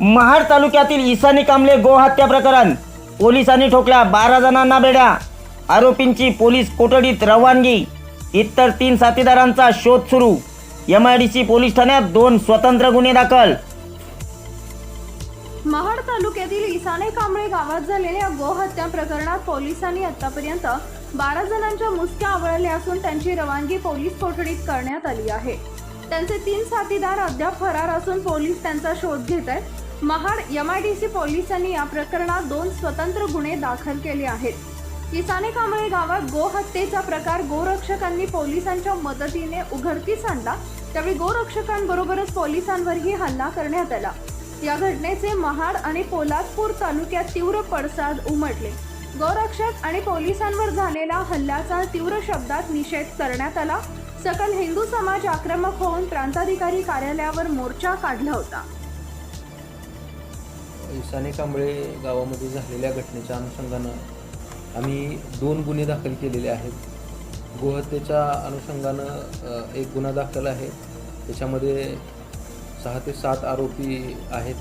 महाड तालुक्यातील ईसानी कांबळे गोहत्या प्रकरण. पोलिसांनी ठोकल्या बारा जणांना बेड्या. आरोपींची पोलीस कोठडीत रवानगी. इतर तीन साथीदारांचा शोध सुरू. M I D C police ठाण्यात दोन स्वतंत्र गुन्हे दाखल. महाड तालुक्यातील इसाने कांबळे गावात झालेल्या गोहत्या प्रकरणात पोलिसांनी आतापर्यंत बारा जणांच्या मुसक्या आवळल्या असून त्यांची रवानगी पोलीस कोठडीत करण्यात आली आहे. त्यांचे तीन साथीदार अद्याप फरार असून पोलीस त्यांचा शोध घेत आहेत महाड एमआयडीसी पोलिसांनी या प्रकरणात दोन स्वतंत्र गुन्हे दाखल केले आहेत. किसाने कांबळे गावात गोहत्येचा प्रकार गोरक्षकांनी पोलिसांच्या मदतीने उघडकीस आणला त्यावेळी गोरक्षकांबरोबरच पोलिसांवरही हल्ला करण्यात आला. या घटनेचे महाड आणि पोलादपूर तालुक्यात तीव्र पडसाद उमटले. गोरक्षक आणि पोलिसांवर झालेला हल्ल्याचा तीव्र शब्दात निषेध करण्यात आला. सकल हिंदू समाज आक्रमक होऊन प्रांताधिकारी कार्यालयावर मोर्चा काढला होता. साने कांबळे गावामध्ये झालेल्या घटनेच्या अनुषंगानं आम्ही दोन गुन्हे दाखल केलेले आहेत. गोहत्येच्या अनुषंगानं एक गुन्हा दाखल आहे. त्याच्यामध्ये सहा ते सात आरोपी आहेत.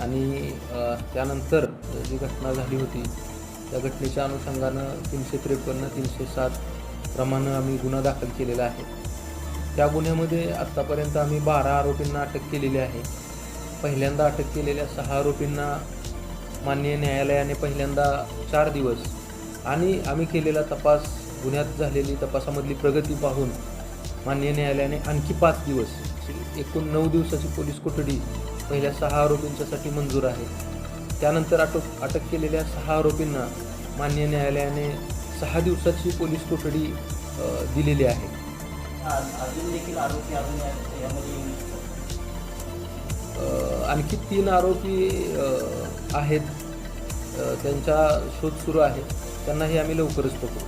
आणि त्यानंतर जी घटना झाली होती त्या घटनेच्या अनुषंगानं तीनशे त्रेपन्न तीनशे सात प्रमाणे आम्ही गुन्हा दाखल केलेला आहे. त्या गुन्ह्यामध्ये आत्तापर्यंत आम्ही बारा आरोपींना अटक केलेली आहे. पहिल्यांदा अटक केलेल्या सहा आरोपींना मान्य न्यायालयाने पहिल्यांदा चार दिवस आणि आम्ही केलेला तपास गुन्ह्यात झालेली तपासामधली प्रगती पाहून मान्य न्यायालयाने आणखी पाच दिवस एकूण नऊ दिवसाची पोलीस कोठडी पहिल्या सहा आरोपींच्यासाठी मंजूर आहे. त्यानंतर अटक अटक केलेल्या सहा आरोपींना मान्य न्यायालयाने सहा दिवसाची पोलीस कोठडी दिलेली आहे. आणखी तीन आरोपी आहेत. त्यांचा शोध सुरू आहे. त्यांनाही आम्ही लवकरच पकडू.